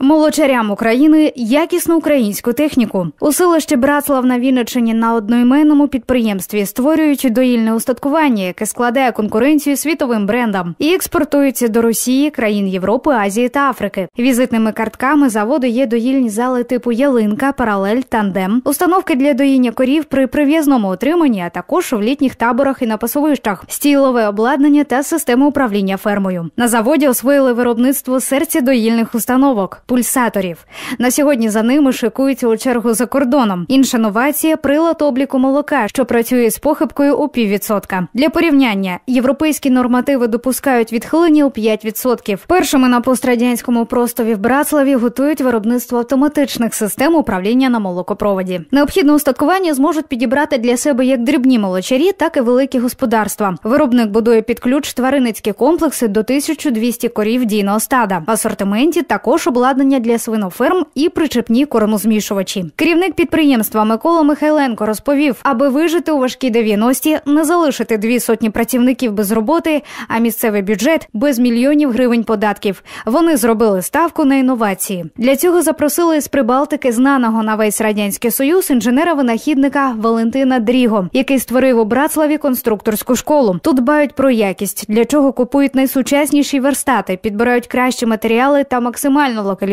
Молочарям України якісну українську техніку у селищі Братслав на Вінниччині на одноіменному підприємстві створюють доїльне устаткування, яке складає конкуренцію світовим брендам і експортується до Росії, країн Європи, Азії та Африки. Візитними картками заводу є доїльні зали типу ялинка, паралель, тандем, установки для доїння корів при прив'язному отриманні, а також в літніх таборах і на пасовищах, стілове обладнання та системи управління фермою. На заводі освоїли виробництво серця доїльних установок пульсаторів. На сьогодні за ними шикуються у чергу за кордоном. Інша новація прилад обліку молока, що працює з похибкою у піввідсотка. Для порівняння європейські нормативи допускають відхилення у 5%. Першими на пострадянському простові в Братславі готують виробництво автоматичних систем управління на молокопроводі. Необхідне устаткування зможуть підібрати для себе як дрібні молочарі, так і великі господарства. Виробник будує під ключ тваринницькі комплекси до 1200 корів дійного стада. В асортименті також обладнання для свиноферм і причепні кормозмішувачі. Керівник підприємства Микола Михайленко розповів, аби вижити у важкі 90-ті, не залишити дві сотні працівників без роботи, а місцевий бюджет без мільйонів гривень податків. Вони зробили ставку на інновації. Для цього запросили з Прибалтики знаного на весь радянський союз інженера-винахідника Валентина Дріго, який створив у Братславі конструкторську школу. Тут дбають про якість, для чого купують найсучасніші верстати, підбирають кращі матеріали та максимально локалізують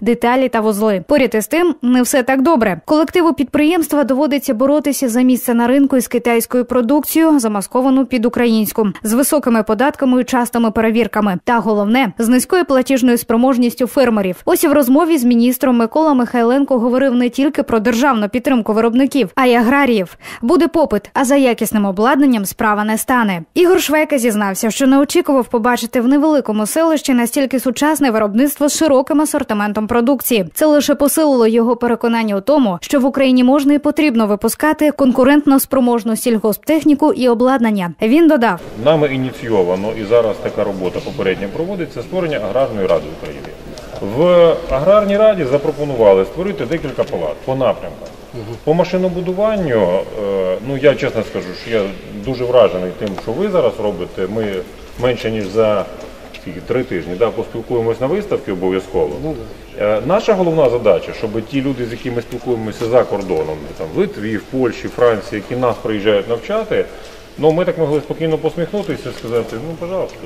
деталі та вузли. Поряд із тим, не все так добре. Колективу підприємства доводиться боротися за місце на ринку із китайською продукцією, замасковану під українську, з високими податками і частими перевірками. Та головне з низькою платіжною спроможністю фермерів. Ось в розмові з міністром Микола Михайленко говорив не тільки про державну підтримку виробників, а й аграріїв. Буде попит, а за якісним обладнанням справа не стане. Ігор Швейка зізнався, що не очікував побачити в невеликому селищі настільки сучасне виробництво з широким асортиментом продукції. Це лише посилило його переконання у тому, що в Україні можна і потрібно випускати конкурентно спроможну сільгосптехніку і обладнання. Він додав. Нами ініційовано і зараз така робота попередня проводиться створення аграрної ради України. В аграрній раді запропонували створити декілька палат по напрямках. По машинобудуванню, е, ну я чесно скажу, що я дуже вражений тим, що ви зараз робите. Ми менше ніж за скільки, три тижні да, поспілкуємось на виставці обов'язково. Е, Наша головна задача, щоб ті люди, з якими спілкуємося за кордоном, там в Литві, в Польщі, Франції, які нас приїжджають навчати, ну ми так могли спокійно посміхнутися і сказати, ну пожалуйста,